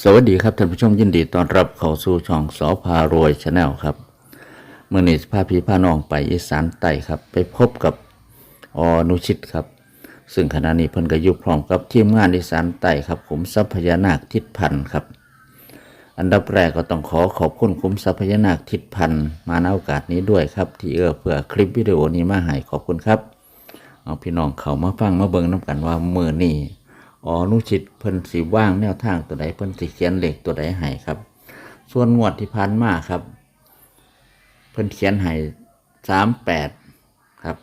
สวัสดีครับท่านผู้ชมยินดีต้อนรับเข้าสู่ช่องสอพารวยชาแนลครับเมื่อนี้พาพี่พาน้องไปอีสานใต้ครับ ไปพบกับอนุชิตครับ ซึ่งขณะนี้เพิ่นก็อยู่พร้อมกับทีมงานอีสานใต้ครับขุมทรัพยานาคทิศพันธ์ครับ อันดับแรกก็ต้องขอขอบคุณคุ้มทรัพยานาคทิศพันธ์มาในโอกาสนี้ด้วยครับ ที่เอื้อเผื่อคลิปวิดีโอนี้มาให้ขอบคุณครับ เอาพี่น้องเขามาฟังมาเบิ่งน้ำกันว่ามือนี่ อ๋อนุชิตเพิ่นสีว่างแนวทางตัวใดเพิ่นสีเขียนเหล็กตัวใดให้ครับ ส่วนงวดที่ผ่านมาครับ เพิ่นเขียนให้สามแปดครับ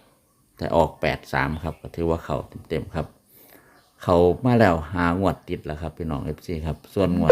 แต่ออกแปดสามครับก็ถือว่าเขาเต็มๆครับ เขามาแล้วหางวดติดแล้วครับพี่น้องเอฟซีครับ ส่วนงวด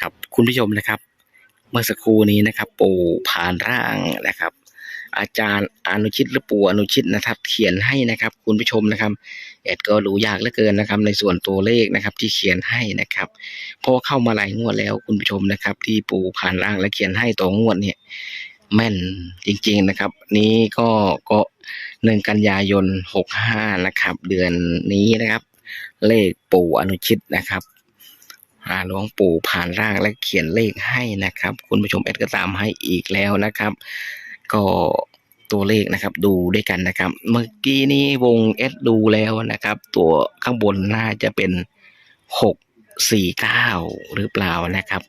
ครับ คุณผู้ชมนะครับ เมื่อสักครู่นี้นะครับ ปู่ผ่านร่างนะครับ อาจารย์อนุชิตหรือปู่อนุชิตนะครับ เขียนให้นะครับ คุณผู้ชมนะครับแอดก็รู้ยากเหลือเกินนะครับ ในส่วนตัวเลขนะครับ ที่เขียนให้นะครับเพราะเข้ามาหลายงวดแล้วคุณผู้ชมนะครับ ที่ปู่ผ่านร่างและเขียนให้ต่องวดเนี่ยแม่นจริงๆนะครับ นี้ก็ก็หนึ่งกันยายนหกห้านะครับ เดือนนี้นะครับ เลขปู่อนุชิตนะครับ หลวงปู่ผ่านร่างและเขียนเลขให้นะครับ คุณผู้ชมแอดก็ตามให้อีกแล้วนะครับ ก็ตัวเลขนะครับดูด้วยกันนะครับ เมื่อกี้นี้วงแอดดูแล้วนะครับ ตัวข้างบนน่าจะเป็นหกสี่เก้าหรือเปล่านะครับ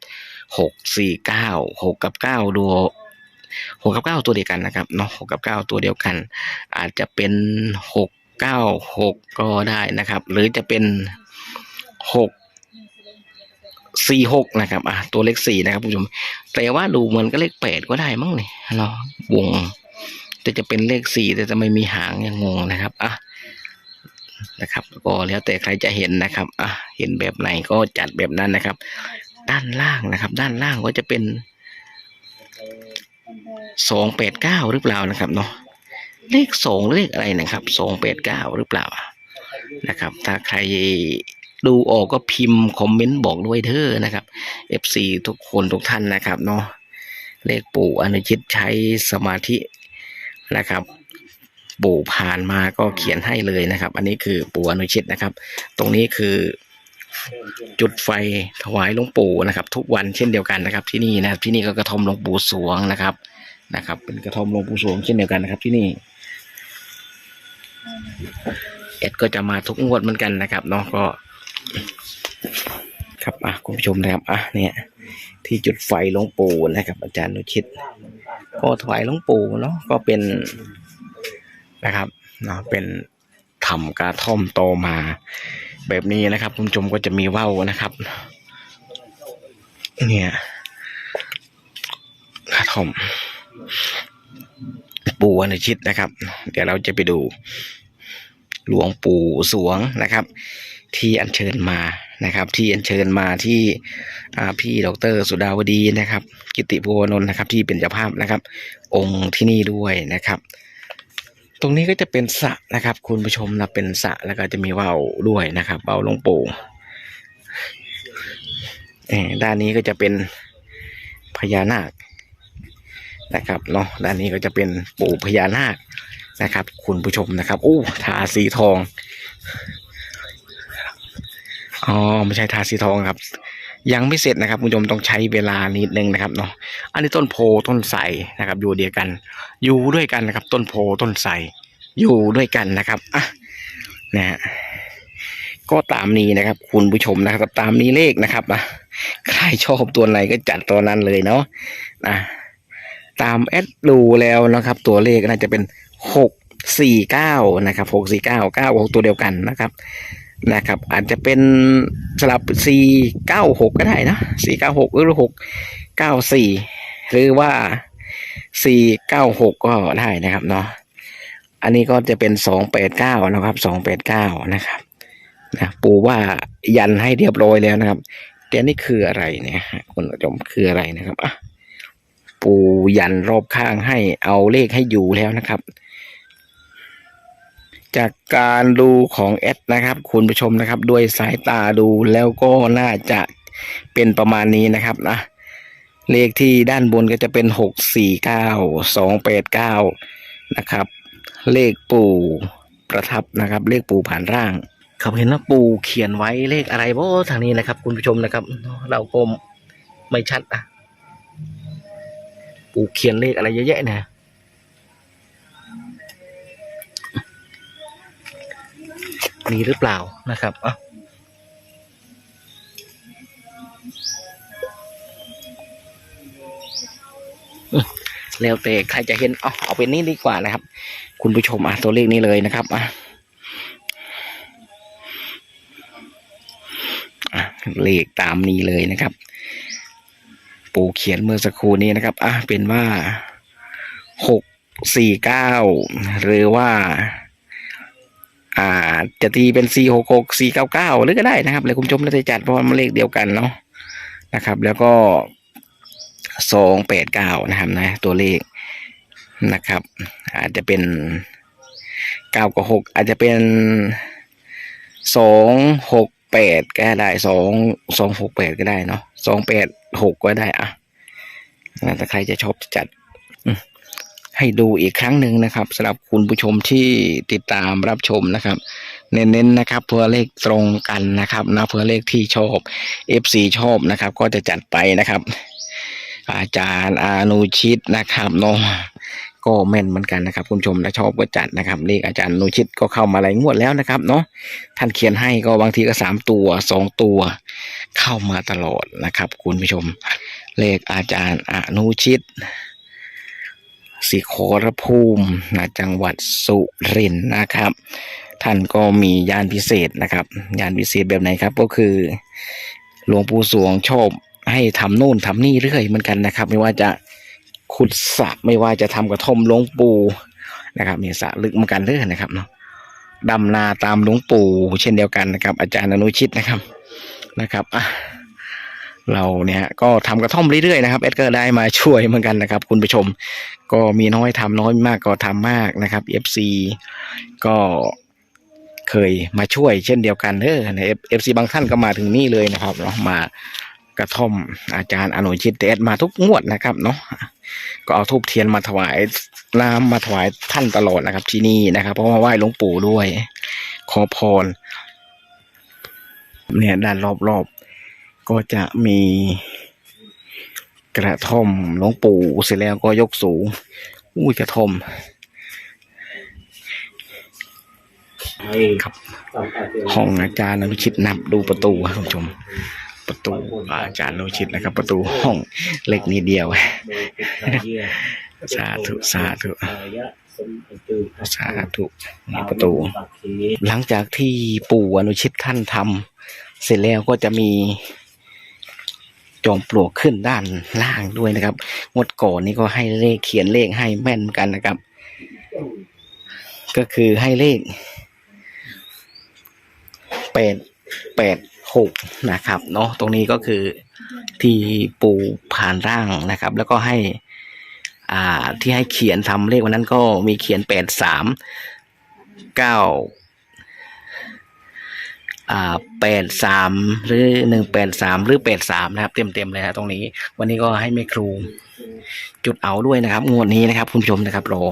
หกสี่เก้าหกกับเก้าดูหกกับเก้าตัวเดียวกันนะครับเนาะหกกับเก้าตัวเดียวกัน อาจจะเป็นหกเก้าหกก็ได้นะครับ หรือจะเป็นหก สี่หกนะครับอะตัวเลขสี่นะครับผู้ชม แต่ว่าดูเหมือนก็เลขแปดก็ได้มั้งเนี่ยเนาะวง แต่จะเป็นเลขสี่แต่จะไม่มีหางยังงงนะครับอะนะครับ ก็แล้วแต่ใครจะเห็นนะครับอะเห็นแบบไหนก็จัดแบบนั้นนะครับ ด้านล่างนะครับ ด้านล่างก็จะเป็นสองแปดเก้าหรือเปล่านะครับเนาะเลขสองเลขอะไรนะครับสองแปดเก้าหรือเปล่านะครับ ถ้าใคร ดูออกก็พิมพ์คอมเมนต์บอกด้วยเถอนะครับ FC ทุกคนทุกท่านนะครับเนาะเลขปู่อนุชิตใช้สมาธินะครับ ปู่ผ่านมาก็เขียนให้เลยนะครับ อันนี้คือปู่อนุชิตนะครับ ตรงนี้คือจุดไฟถวายหลวงปู่นะครับ ทุกวันเช่นเดียวกันนะครับ ที่นี่นะครับ ที่นี่ก็กระทอมหลวงปู่สวงนะครับนะครับ เป็นกระทอมหลวงปู่สวงเช่นเดียวกันนะครับ ที่นี่เอ็ดก็จะมาทุกงวดเหมือนกันนะครับเนาะก็ ครับอะคุณผู้ชมนะครับอะเนี่ยที่จุดไฟหลวงปู่นะครับ อาจารย์นุชิต ก็ถวายหลวงปู่เนาะก็เป็นนะครับเนาะเป็นทำกระท่อมโตมา แบบนี้นะครับคุณผู้ชมก็จะมีว่าวนะครับ เนี่ยกระท่อมปู่อนุชิตนะครับ เดี๋ยวเราจะไปดู หลวงปู่สวงนะครับ ที่อัญเชิญมานะครับ ที่อัญเชิญมาที่พี่ดรสุดาวดีนะครับ กิติภูวนนท์นะครับ ที่เป็นเจ้าภาพนะครับ องค์ที่นี่ด้วยนะครับ ตรงนี้ก็จะเป็นสระนะครับ คุณผู้ชมนะเป็นสระแล้วก็จะมีว่าวด้วยนะครับว่าวลวงปู่ด้านนี้ก็จะเป็นพญานาคนะครับเนาะด้านนี้ก็จะเป็นปู่พญานาคนะครับ คุณผู้ชมนะครับอู้ทาสีทอง อ๋อไม่ใช่ทาสีทองครับ ยังไม่เสร็จนะครับคุณผู้ชมต้องใช้เวลานิดนึงนะครับเนาะอันนี้ต้นโพต้นไทรนะครับ อยู่เดียวกัน อยู่ด้วยกันนะครับ ต้นโพต้นไทรอยู่ด้วยกันนะครับอะนะฮะก็ตามนี้นะครับ คุณผู้ชมนะครับ ตามนี้เลขนะครับอะใครชอบตัวไหนก็จัดตัวนั้นเลยเนาะนะตามแอดดูแล้วนะครับ ตัวเลขน่าจะเป็นหกสี่เก้านะครับหกสี่เก้าเก้าหกตัวเดียวกันนะครับ นะครับ อาจจะเป็นสลับสี่เก้าหกก็ได้นะสี่เก้าหรือหกเก้าสี่หรือว่าสี่เก้าหกก็ได้นะครับเนาะอันนี้ก็จะเป็นสองแปดเก้านะครับสองแปดเก้านะครับนะปูว่ายันให้เรียบร้อยแล้วนะครับแต่นี่คืออะไรเนี่ยคุณผู้ชมคืออะไรนะครับอะปูยันรอบข้างให้เอาเลขให้อยู่แล้วนะครับ จากการดูของแอดนะครับ คุณผู้ชมนะครับ ด้วยสายตาดูแล้วก็น่าจะเป็นประมาณนี้นะครับนะเลขที่ด้านบนก็จะเป็นหกสี่เก้าสองแปดเก้านะครับ เลขปู่ประทับนะครับ เลขปู่ผ่านร่างครับเห็นว่าปู่เขียนไว้เลขอะไรบ่ทางนี้นะครับ คุณผู้ชมนะครับ เราก็ไม่ชัดอะ ปู่เขียนเลขอะไรเยอะแยะนะ มีหรือเปล่านะครับอะแล้วแต่ใครจะเห็นเอาเอาเป็นนี่ดีกว่านะครับ คุณผู้ชมอะตัวเลขนี้เลยนะครับอะอะเลขตามนี้เลยนะครับ ปู่เขียนเมื่อสักครู่นี้นะครับอะเป็นว่าหกสี่เก้าหรือว่า อ่า จะตีเป็นสี่หกหกสี่เก้าเก้าหรือก็ได้นะครับเลยคุณผู้ชมน่าจะจัดเพราะมันเลขเดียวกันเนาะนะครับ แล้วก็สองแปดเก้านะครับนะ ตัวเลขนะครับ อาจจะเป็นเก้ากับหกอาจจะเป็นสองหกแปดก็ได้สองสองหกแปดก็ได้เนาะสองแปดหกก็ได้อะนะถ้าใครจะชอบจัด ให้ดูอีกครั้งหนึ่งนะครับสำหรับคุณผู้ชมที่ติดตามรับชมนะครับ เน้นๆนะครับเพื่อเลขตรงกันนะครับนะเพื่อเลขที่ชอบ FC ชอบนะครับ ก็จะจัดไปนะครับ อาจารย์อานุชิตนะครับเนาะก็แม่นเหมือนกันนะครับ คุณผู้ชมถ้าชอบก็จัดนะครับเลขอาจารย์อนุชิตก็เข้ามาหลายงวดแล้วนะครับเนาะท่านเขียนให้ก็บางทีก็สามตัวสองตัว เข้ามาตลอดนะครับ คุณผู้ชม เลขอาจารย์อนุชิต สิโครภูมินะจังหวัดสุรินทร์นะครับ ท่านก็มียานพิเศษนะครับ ยานพิเศษแบบไหนครับก็คือหลวงปู่สวงชอบให้ทำโน่นทำนี่เรื่อยเหมือนกันนะครับ ไม่ว่าจะขุดสระไม่ว่าจะทำกระท่อมหลวงปู่นะครับมีสระลึกเหมือนกันเด้อยนะครับเนาะดำนาตามหลวงปู่เช่นเดียวกันนะครับ อาจารย์อนุชิตนะครับนะครับอะ เราเนี่ยก็ทำกระท่อมเรื่อยๆนะครับเอ็ดก็ได้มาช่วยเหมือนกันนะครับ คุณผู้ชม ก็มีน้อยทำน้อยมากก็ทำมากนะครับ FC ก็เคยมาช่วยเช่นเดียวกันเด้อใน FC บางท่านก็มาถึงนี่เลยนะครับเนาะมากระท่อมอาจารย์อนุชิตเตสมาทุกงวดนะครับเนาะก็เอาทูบเทียนมาถวายน้ำมาถวายท่านตลอดนะครับ ที่นี่นะครับ เพราะว่าไหว้หลวงปู่ด้วย ขอพรเนี่ยด้านรอบๆ ก็จะมีกระท่อมหลวงปู่เสร็จแล้วก็ยกสูงอุ้ยกระท่อมครับ ห้องอาจารย์อนุชิตนับดูประตูครับคุณผู้ชม ประตูอาจารย์โนชิตนะครับ ประตูห้องเล็กนิดเดียวสาธุสาธุสาธุนี่ประตู หลังจากที่ปู่อนุชิตท่านทำเสร็จแล้วก็จะมี จอมปลวกขึ้นด้านล่างด้วยนะครับ งวดก่อนนี้ก็ให้เลขเขียนเลขให้แม่นเหมือนกันนะครับ ก็คือให้เลขแปดแปดหกนะครับเนาะตรงนี้ก็คือที่ปูผ่านร่างนะครับ แล้วก็ให้ อ่าที่ให้เขียนทำเลขวันนั้นก็มีเขียนแปดสามเก้า อ่าแปดสามหรือหนึ่งแปดสามหรือแปดสามนะครับ เต็มเต็มๆเลยนะตรงนี้ วันนี้ก็ให้แม่ครู จุดเอาด้วยนะครับ งวดนี้นะครับ คุณผู้ชมนะครับรอ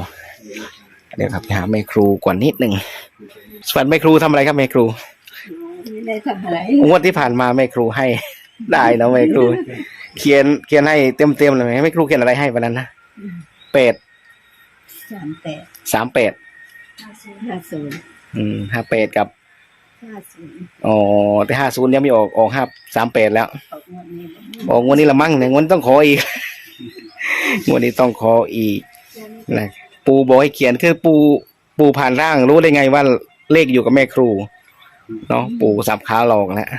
เดี๋ยวครับหาแม่ครูก่อนนิดหนึ่งสวัสดีแม่ครูทำอะไรครับแม่ครูไม่ได้ทำอะไรงวดที่ผ่านมาแม่ครูให้ ได้นะแม่ครู เขียนเขียนให้เต็มเต็มๆเลยไหมแม่ครูเขียนอะไรให้วันนั้นนะเป็ดสามแปดสามเป็ดห้าศูนย์อืมห้าเป็ดกับ ห้าศูนย์อ๋อแต่ห้าศูนย์ยังไม่ออกออกห้าสามเป็ดแล้วออกงวดนี้ออกงวดนี้ละมั่งเนี่ยงวดนี้ต้องขออีก งวดนี้ต้องขออีกนะปูบอกให้เขียนคือปูปูผ่านร่างรู้ได้ไงว่าเลขอยู่กับแม่ครูเนาะปูสับขาหลอกนะ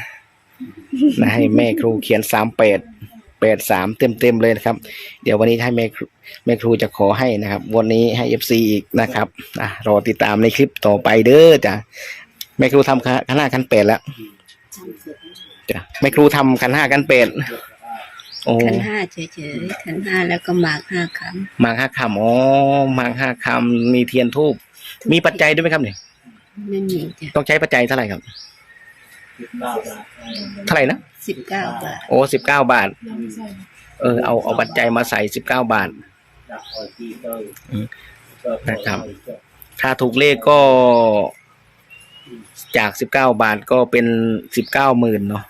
นะให้แม่ครูเขียนสามเป็ดแปดสามเต็มเต็มๆเลยนะครับ เดี๋ยววันนี้ให้แม่ครูแม่ครูจะขอให้นะครับ วันนี้ให้เอฟซีอีกนะครับอะรอติดตามในคลิปต่อไปเด้อจ้ะ แม่ครูทำขันห้าขันเป็ดแล้วทำเสร็จจ้ะแม่ครูทำขันห้าขันเป็ดโอ้ขันห้าเฉยๆขันห้าแล้วก็หมากห้าคหมากห้าคำอ๋อหมากห้าคำมีเทียนทูบำมีปัจจัยด้วยไหมครับเนี่ยไม่มีจ้ะต้องใช้ปัจจัยเท่าไหร่ครับเท่าไหร่นะสิบเก้าบาทโอ้สิบเก้าบาท เออเอาเอาปัจจัยมาใส่สิบเก้าบาทนะครับถ้าถูกเลขก็ จากสิบเก้าบาทก็เป็นสิบเก้าหมื่นเนาะ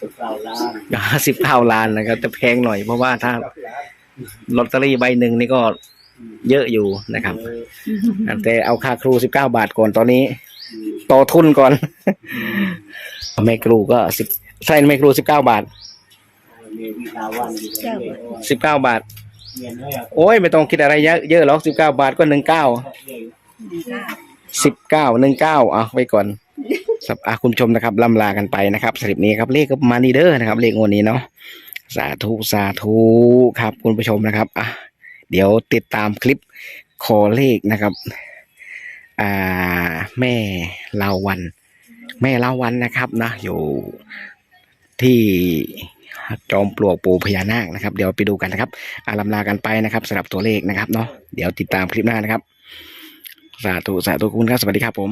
สิบเก้าล้านนะครับจะแพงหน่อยเพราะว่าถ้าลอตเตอรี่ใบหนึ่งนี่ก็เยอะอยู่นะครับ แต่เอาค่าครูสิบเก้าบาทก่อนตอนนี้ต่อทุนก่อนแม่ครูก็สิบใช่แม่ครูสิบาทเก้าบาทสิบเก้าบาท โอ้ยไม่ต้องคิดอะไรเยอะเยอะหรอกสิบเก้าบาทก็หนึ่งเก้า สิบเก้าหนึ่งเก้าเอาไว้ก่อนสับอาคุณชมนะครับล่ำลากันไปนะครับสลิปนี้ครับเลขก็มานีเด้อนะครับเลขงวดนี้เนาะสาธุสาธุครับ คุณผู้ชมนะครับอะเดี๋ยวติดตามคลิปขอเลขนะครับ อ่า แม่ลาวัน แม่ลาวันนะครับนะอยู่ที่จอมปลวกปูพญานาคนะครับ เดี๋ยวไปดูกันนะครับอาลำลากันไปนะครับสำหรับตัวเลขนะครับเนาะเดี๋ยวติดตามคลิปหน้านะครับ สาธุสาธุคุณครับ สวัสดีครับผม